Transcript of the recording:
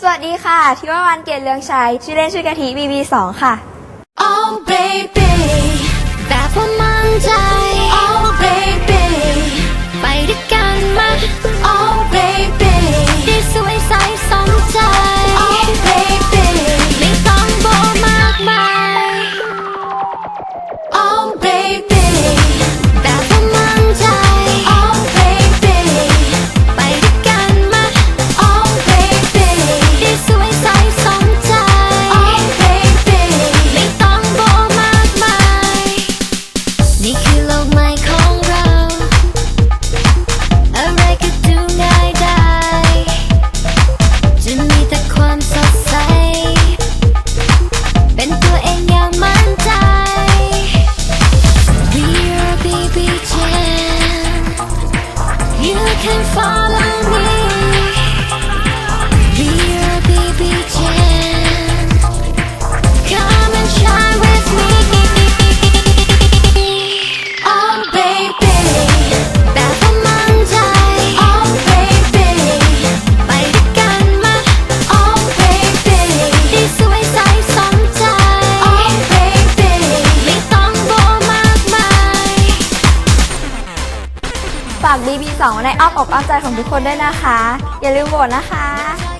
สวัสดีค่ะทิววันเกียรติเลืองชัยชื่อเล่นชื่อกะทิ BB2 ค่ะ Oh baby แบบว่ามั่นใจ Oh baby ไปด้วยกันมา can follow ฝาก BB2 ในอ้อมอกอ้อมใจของทุกคนด้วยนะคะ อย่าลืมโหวตนะคะ